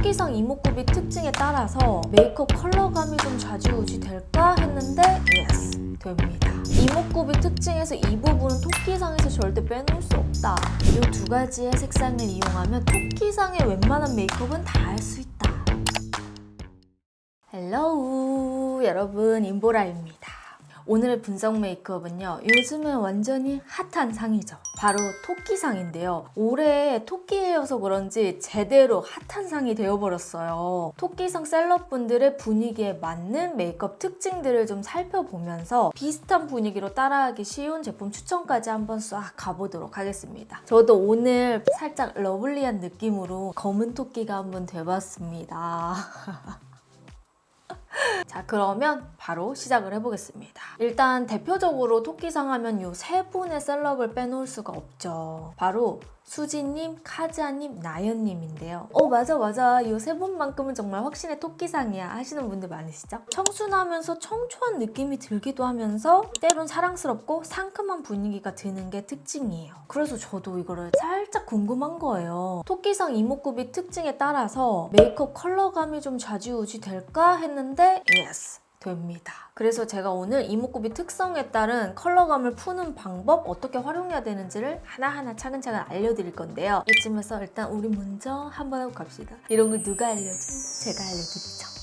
토끼상 이목구비 특징에 따라서 메이크업 컬러감이 좀 좌지우지 될까 했는데 예스 됩니다. 이목구비 특징에서 이 부분은 토끼상에서 절대 빼놓을 수 없다. 이 두 가지의 색상을 이용하면 토끼상의 웬만한 메이크업은 다 할 수 있다. 헬로우 여러분 임보라입니다. 오늘의 분석 메이크업은요 요즘에 완전히 핫한 상이죠. 바로 토끼상인데요. 올해 토끼해여서 그런지 제대로 핫한 상이 되어버렸어요. 토끼상 셀럽분들의 분위기에 맞는 메이크업 특징들을 좀 살펴보면서 비슷한 분위기로 따라하기 쉬운 제품 추천까지 한번 싹 가보도록 하겠습니다. 저도 오늘 살짝 러블리한 느낌으로 검은 토끼가 한번 돼봤습니다 자 그러면 바로 시작을 해보겠습니다. 일단 대표적으로 토끼상 하면 요세 분의 셀럽을 빼놓을 수가 없죠. 바로 수지님, 카즈아님, 나연님인데요. 어 맞아 맞아 요세 분만큼은 정말 확신의 토끼상이야 하시는 분들 많으시죠? 청순하면서 청초한 느낌이 들기도 하면서 때론 사랑스럽고 상큼한 분위기가 드는 게 특징이에요. 그래서 저도 이거를 살짝 궁금한 거예요. 토끼상 이목구비 특징에 따라서 메이크업 컬러감이 좀 좌지우지 될까 했는데 예스. 됩니다. 그래서 제가 오늘 이목구비 특성에 따른 컬러감을 푸는 방법 어떻게 활용해야 되는지를 하나하나 차근차근 알려드릴 건데요. 이쯤에서 일단 우리 먼저 한번 하고 갑시다. 이런 걸 누가 알려줘? 제가 알려드리죠.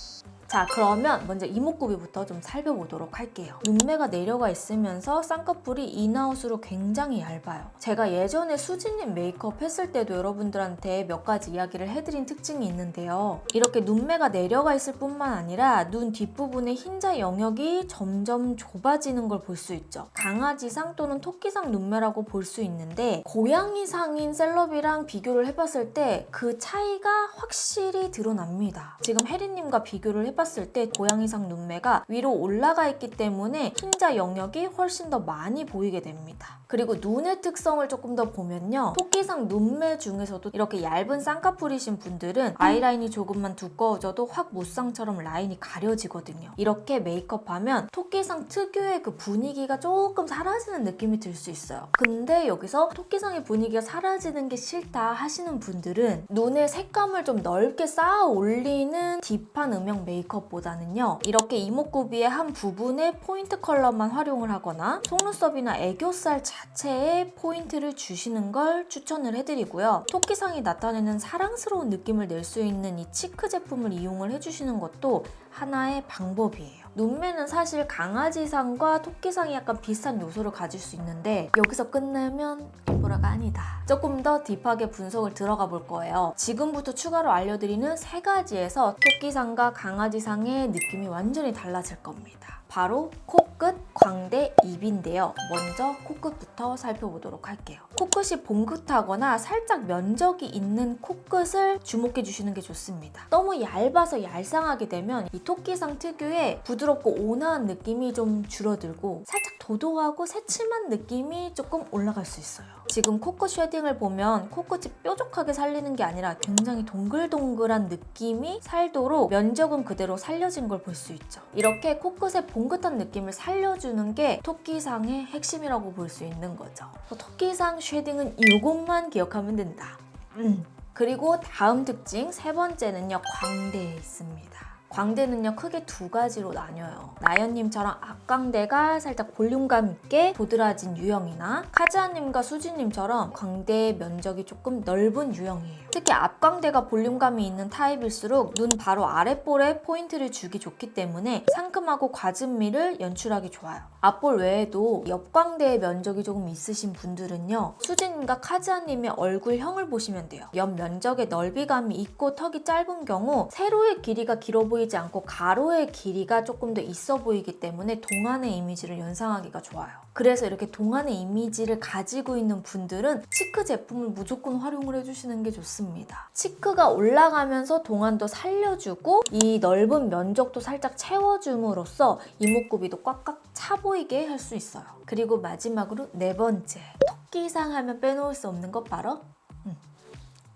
자 그러면 먼저 이목구비부터 좀 살펴보도록 할게요. 눈매가 내려가 있으면서 쌍꺼풀이 인아웃으로 굉장히 얇아요. 제가 예전에 수진님 메이크업 했을 때도 여러분들한테 몇 가지 이야기를 해드린 특징이 있는데요. 이렇게 눈매가 내려가 있을 뿐만 아니라 눈 뒷부분의 흰자 영역이 점점 좁아지는 걸 볼 수 있죠. 강아지상 또는 토끼상 눈매라고 볼 수 있는데 고양이상인 셀럽이랑 비교를 해봤을 때 그 차이가 확실히 드러납니다. 지금 혜리님과 비교를 해봤을 때 고양이상 눈매가 위로 올라가 있기 때문에 흰자 영역이 훨씬 더 많이 보이게 됩니다. 그리고 눈의 특성을 조금 더 보면요. 토끼상 눈매 중에서도 이렇게 얇은 쌍꺼풀이신 분들은 아이라인이 조금만 두꺼워져도 확 무쌍처럼 라인이 가려지거든요. 이렇게 메이크업하면 토끼상 특유의 그 분위기가 조금 사라지는 느낌이 들 수 있어요. 근데 여기서 토끼상의 분위기가 사라지는 게 싫다 하시는 분들은 눈의 색감을 좀 넓게 쌓아 올리는 딥한 음영 메이크업 보다는요. 이렇게 이목구비의 한 부분에 포인트 컬러만 활용을 하거나 속눈썹이나 애교살 자체에 포인트를 주시는 걸 추천을 해드리고요. 토끼상이 나타내는 사랑스러운 느낌을 낼 수 있는 이 치크 제품을 이용을 해주시는 것도 하나의 방법이에요. 눈매는 사실 강아지상과 토끼상이 약간 비슷한 요소를 가질 수 있는데 여기서 끝내면 보라가 아니다. 조금 더 딥하게 분석을 들어가 볼 거예요. 지금부터 추가로 알려드리는 세 가지에서 토끼상과 강아지상의 느낌이 완전히 달라질 겁니다. 바로 코끝, 광대, 입인데요. 먼저 코끝부터 살펴보도록 할게요. 코끝이 봉긋하거나 살짝 면적이 있는 코끝을 주목해 주시는 게 좋습니다. 너무 얇아서 얄쌍하게 되면 이 토끼상 특유의 부드럽고 온화한 느낌이 좀 줄어들고 살짝 도도하고 새침한 느낌이 조금 올라갈 수 있어요. 지금 코끝 쉐딩을 보면 코끝이 뾰족하게 살리는 게 아니라 굉장히 동글동글한 느낌이 살도록 면적은 그대로 살려진 걸 볼 수 있죠. 이렇게 코끝의 봉긋한 느낌을 살려주는 게 토끼상의 핵심이라고 볼 수 있는 거죠. 토끼상 쉐딩은 이것만 기억하면 된다. 음. 그리고 다음 특징 세 번째는요 광대에 있습니다. 광대는요 크게 두 가지로 나뉘어요. 나연님처럼 앞광대가 살짝 볼륨감 있게 도드라진 유형이나 카즈아님과 수지님처럼 광대 면적이 조금 넓은 유형이에요. 특히 앞광대가 볼륨감이 있는 타입일수록 눈 바로 아랫볼에 포인트를 주기 좋기 때문에 상큼하고 과즙미를 연출하기 좋아요. 앞볼 외에도 옆광대의 면적이 조금 있으신 분들은요. 수진님과 카즈아님의 얼굴형을 보시면 돼요. 옆 면적에 넓이감이 있고 턱이 짧은 경우 세로의 길이가 길어 보이 지 않고 가로의 길이가 조금 더 있어 보이기 때문에 동안의 이미지를 연상하기가 좋아요. 그래서 이렇게 동안의 이미지를 가지고 있는 분들은 치크 제품을 무조건 활용을 해주시는 게 좋습니다. 치크가 올라가면서 동안도 살려주고 이 넓은 면적도 살짝 채워줌으로써 이목구비도 꽉꽉 차 보이게 할 수 있어요. 그리고 마지막으로 네 번째 토끼상 하면 빼놓을 수 없는 것 바로 음,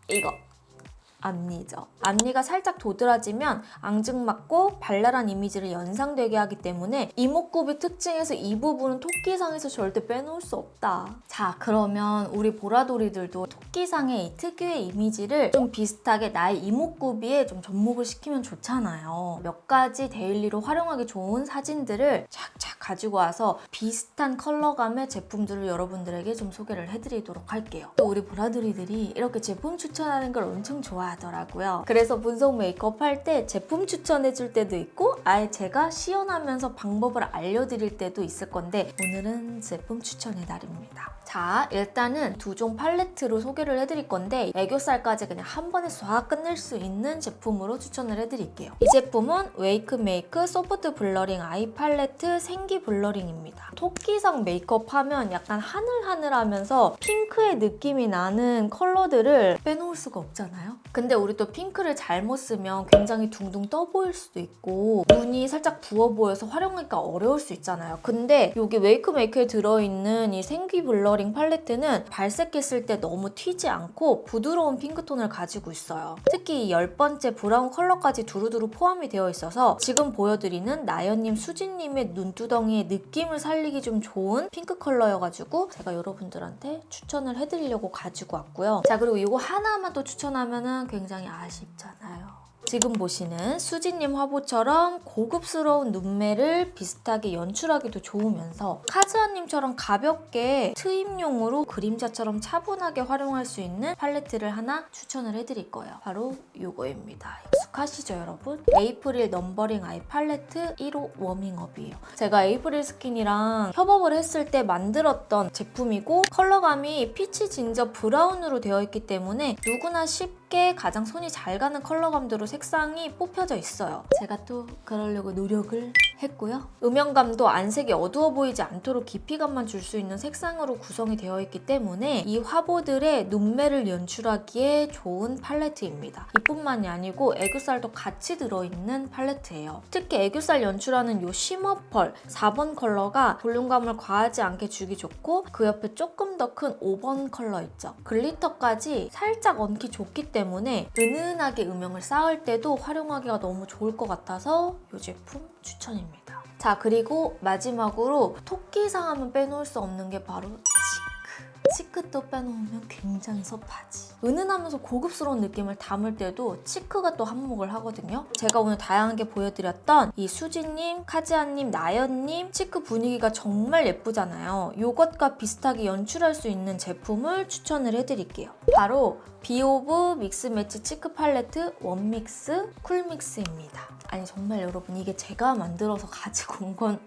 이거 앞니죠. 앞니가 살짝 도드라지면 앙증맞고 발랄한 이미지를 연상되게 하기 때문에 이목구비 특징에서 이 부분은 토끼상에서 절대 빼놓을 수 없다. 자, 그러면 우리 보라돌이들도 토끼상의 이 특유의 이미지를 좀 비슷하게 나의 이목구비에 좀 접목을 시키면 좋잖아요. 몇 가지 데일리로 활용하기 좋은 사진들을 착착 가지고 와서 비슷한 컬러감의 제품들을 여러분들에게 좀 소개를 해드리도록 할게요. 또 우리 보라돌이들이 이렇게 제품 추천하는 걸 엄청 좋아하더라고요. 그래서 분석 메이크업 할 때 제품 추천해줄 때도 있고 아예 제가 시연하면서 방법을 알려드릴 때도 있을 건데 오늘은 제품 추천의 날입니다. 자, 일단은 두 종 팔레트로 소개를 해드릴 건데 애교살까지 그냥 한 번에 쏴 끝낼 수 있는 제품으로 추천을 해드릴게요. 이 제품은 웨이크 메이크 소프트 블러링 아이 팔레트 생기 블러링입니다. 토끼상 메이크업 하면 약간 하늘하늘하면서 핑크의 느낌이 나는 컬러들을 빼놓을 수가 없잖아요. 근데 우리 또 핑크를 잘못 쓰면 굉장히 둥둥 떠 보일 수도 있고 눈이 살짝 부어 보여서 활용하기가 어려울 수 있잖아요. 근데 여기 웨이크 메이크에 들어있는 이 생기 블러링 팔레트는 발색했을 때 너무 튀지 않고 부드러운 핑크톤을 가지고 있어요. 특히 이열 번째 브라운 컬러까지 두루두루 포함이 되어 있어서 지금 보여드리는 나연님, 수진님의 눈두덩 이의 느낌을 살리기 좀 좋은 핑크 컬러여가지고 제가 여러분들한테 추천을 해드리려고 가지고 왔고요. 자 그리고 이거 하나만 또 추천하면 굉장히 아쉽잖아요. 지금 보시는 수지님 화보처럼 고급스러운 눈매를 비슷하게 연출하기도 좋으면서 카즈아님처럼 가볍게 트임용으로 그림자처럼 차분하게 활용할 수 있는 팔레트를 하나 추천을 해드릴 거예요. 바로 이거입니다. 익숙하시죠 여러분? 에이프릴 넘버링 아이 팔레트 1호 워밍업이에요. 제가 에이프릴 스킨이랑 협업을 했을 때 만들었던 제품이고 컬러감이 피치 진저 브라운으로 되어 있기 때문에 누구나 쉽게 가장 손이 잘 가는 컬러감대로 색 상이 뽑혀져 있어요. 제가 또 그러려고 노력을 했고요. 음영감도 안색이 어두워 보이지 않도록 깊이감만 줄 수 있는 색상으로 구성이 되어 있기 때문에 이 화보들의 눈매를 연출하기에 좋은 팔레트입니다. 이뿐만이 아니고 애교살도 같이 들어있는 팔레트예요. 특히 애교살 연출하는 이 쉬머 펄 4번 컬러가 볼륨감을 과하지 않게 주기 좋고 그 옆에 조금 더 큰 5번 컬러 있죠. 글리터까지 살짝 얹기 좋기 때문에 은은하게 음영을 쌓을 때도 활용하기가 너무 좋을 것 같아서 이 제품 추천입니다. 자 그리고 마지막으로 토끼상 하면 빼놓을 수 없는 게 바로 치크. 치크도 빼놓으면 굉장히 섭하지. 은은하면서 고급스러운 느낌을 담을 때도 치크가 또 한몫을 하거든요. 제가 오늘 다양하게 보여드렸던 이 수지님, 카지아님, 나연님 치크 분위기가 정말 예쁘잖아요. 이것과 비슷하게 연출할 수 있는 제품을 추천을 해드릴게요. 바로 비오브 믹스 매치 치크 팔레트 원믹스 쿨믹스입니다. 아니 정말 여러분 이게 제가 만들어서 가지고 온건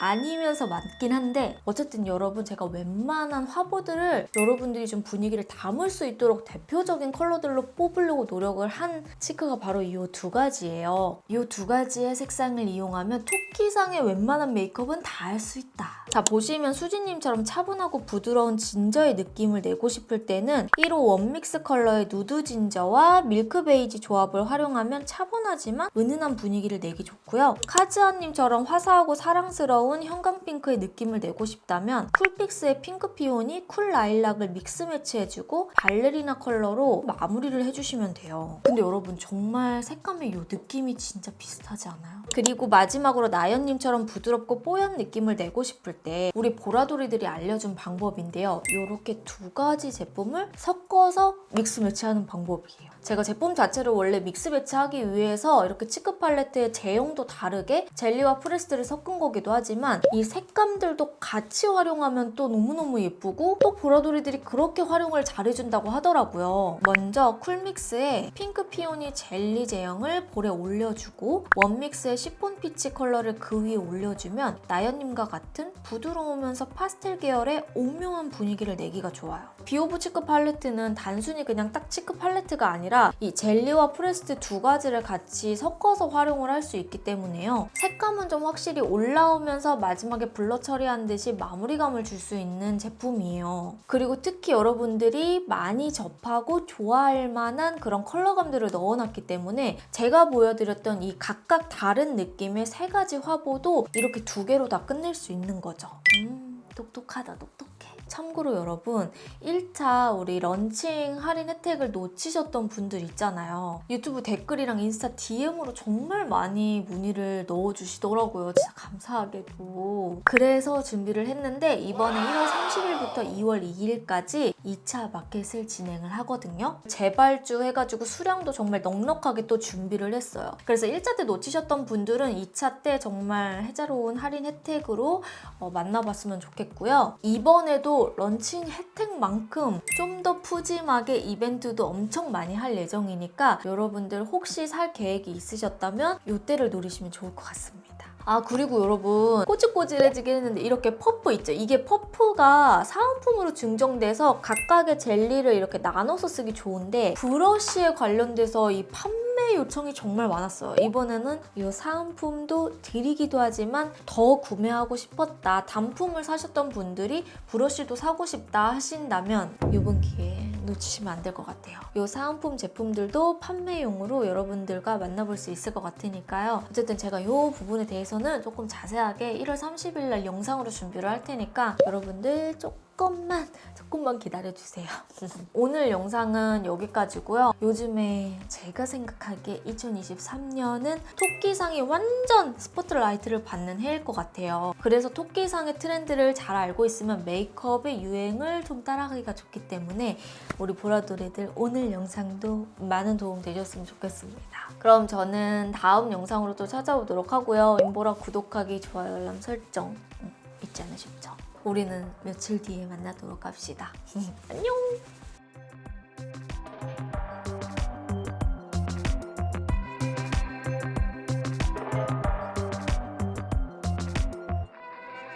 아니면서 맞긴 한데 어쨌든 여러분 제가 웬만한 화보들을 여러분들이 좀 분위기를 담을 수 있도록 대표적인 컬러들로 뽑으려고 노력을 한 치크가 바로 이 두 가지예요. 이 두 가지의 색상을 이용하면 토끼상의 웬만한 메이크업은 다 할 수 있다. 자 보시면 수지님처럼 차분하고 부드러운 진저의 느낌을 내고 싶을 때는 1호 원믹스 컬러의 누드 진저와 밀크 베이지 조합을 활용하면 차분하지만 은은한 분위기를 내기 좋고요. 카즈아님처럼 화사하고 사랑스러운 형광 핑크의 느낌을 내고 싶다면 쿨픽스의 핑크 피오니 쿨 라일락을 믹스 매치해주고 발레리나 컬러로 마무리를 해주시면 돼요. 근데 여러분 정말 색감의 이 느낌이 진짜 비슷하지 않아요? 그리고 마지막으로 나연님처럼 부드럽고 뽀얀 느낌을 내고 싶을 때 우리 보라돌이들이 알려준 방법인데요. 이렇게 두 가지 제품을 섞어서 믹스 매치하는 방법이에요. 제가 제품 자체를 원래 믹스 매치하기 위해서 이렇게 치크 팔레트의 제형도 다르게 젤리와 프레스를 섞은 거기도 하지만 이 색감들도 같이 활용하면 또 너무너무 예쁘고 또 보라돌이들이 그렇게 활용을 잘해준다고 하더라고요. 먼저 쿨믹스의 핑크 피오니 젤리 제형을 볼에 올려주고 원믹스의 시폰 피치 컬러를 그 위에 올려주면 나연님과 같은 부드러우면서 파스텔 계열의 오묘한 분위기를 내기가 좋아요. 비오브 치크 팔레트는 단순히 그냥 딱 치크 팔레트가 아니라 이 젤리와 프레스트 두 가지를 같이 섞어서 활용을 할 수 있기 때문에요. 색감은 좀 확실히 올라오면서 마지막에 블러 처리한 듯이 마무리감을 줄 수 있는 제품이에요. 그리고 특히 여러분들이 많이 접하고 좋아할 만한 그런 컬러감들을 넣어놨기 때문에 제가 보여드렸던 이 각각 다른 느낌의 세 가지 화보도 이렇게 두 개로 다 끝낼 수 있는 거죠. 음, 똑똑하다, 똑똑해. 참고로 여러분 1차 우리 런칭 할인 혜택을 놓치셨던 분들 있잖아요. 유튜브 댓글이랑 인스타 DM으로 정말 많이 문의를 넣어주시더라고요. 진짜 감사하게도. 그래서 준비를 했는데 이번에 1월 30일부터 2월 2일까지 2차 마켓을 진행을 하거든요. 재발주 해가지고 수량도 정말 넉넉하게 또 준비를 했어요. 그래서 1차 때 놓치셨던 분들은 2차 때 정말 해자로운 할인 혜택으로 어, 만나봤으면 좋겠고요. 이번에도 런칭 혜택만큼 좀 더 푸짐하게 이벤트도 엄청 많이 할 예정이니까 여러분들 혹시 살 계획이 있으셨다면 이때를 노리시면 좋을 것 같습니다. 아 그리고 여러분 꼬질꼬질해지긴 했는데 이렇게 퍼프 있죠 이게 퍼프가 사은품으로 증정돼서 각각의 젤리를 이렇게 나눠서 쓰기 좋은데 브러쉬에 관련돼서 이 판매 요청이 정말 많았어요 이번에는 이 사은품도 드리기도 하지만 더 구매하고 싶었다 단품을 사셨던 분들이 브러쉬도 사고 싶다 하신다면 이번 기회에 놓치시면 안 될 것 같아요. 이 사은품 제품들도 판매용으로 여러분들과 만나볼 수 있을 것 같으니까요. 어쨌든 제가 이 부분에 대해서는 조금 자세하게 1월 30일 날 영상으로 준비를 할 테니까 여러분들 조금 만 조금만 기다려주세요. 오늘 영상은 여기까지고요. 요즘에 제가 생각하기에 2023년은 토끼상이 완전 스포트라이트를 받는 해일 것 같아요. 그래서 토끼상의 트렌드를 잘 알고 있으면 메이크업의 유행을 좀 따라가기가 좋기 때문에 우리 보라돌이들 오늘 영상도 많은 도움 되셨으면 좋겠습니다. 그럼 저는 다음 영상으로 또 찾아오도록 하고요. 임보라 구독하기, 좋아요, 알람 설정 음, 잊지 않으셨죠? 우리는 며칠 뒤에 만나도록 합시다. 안녕!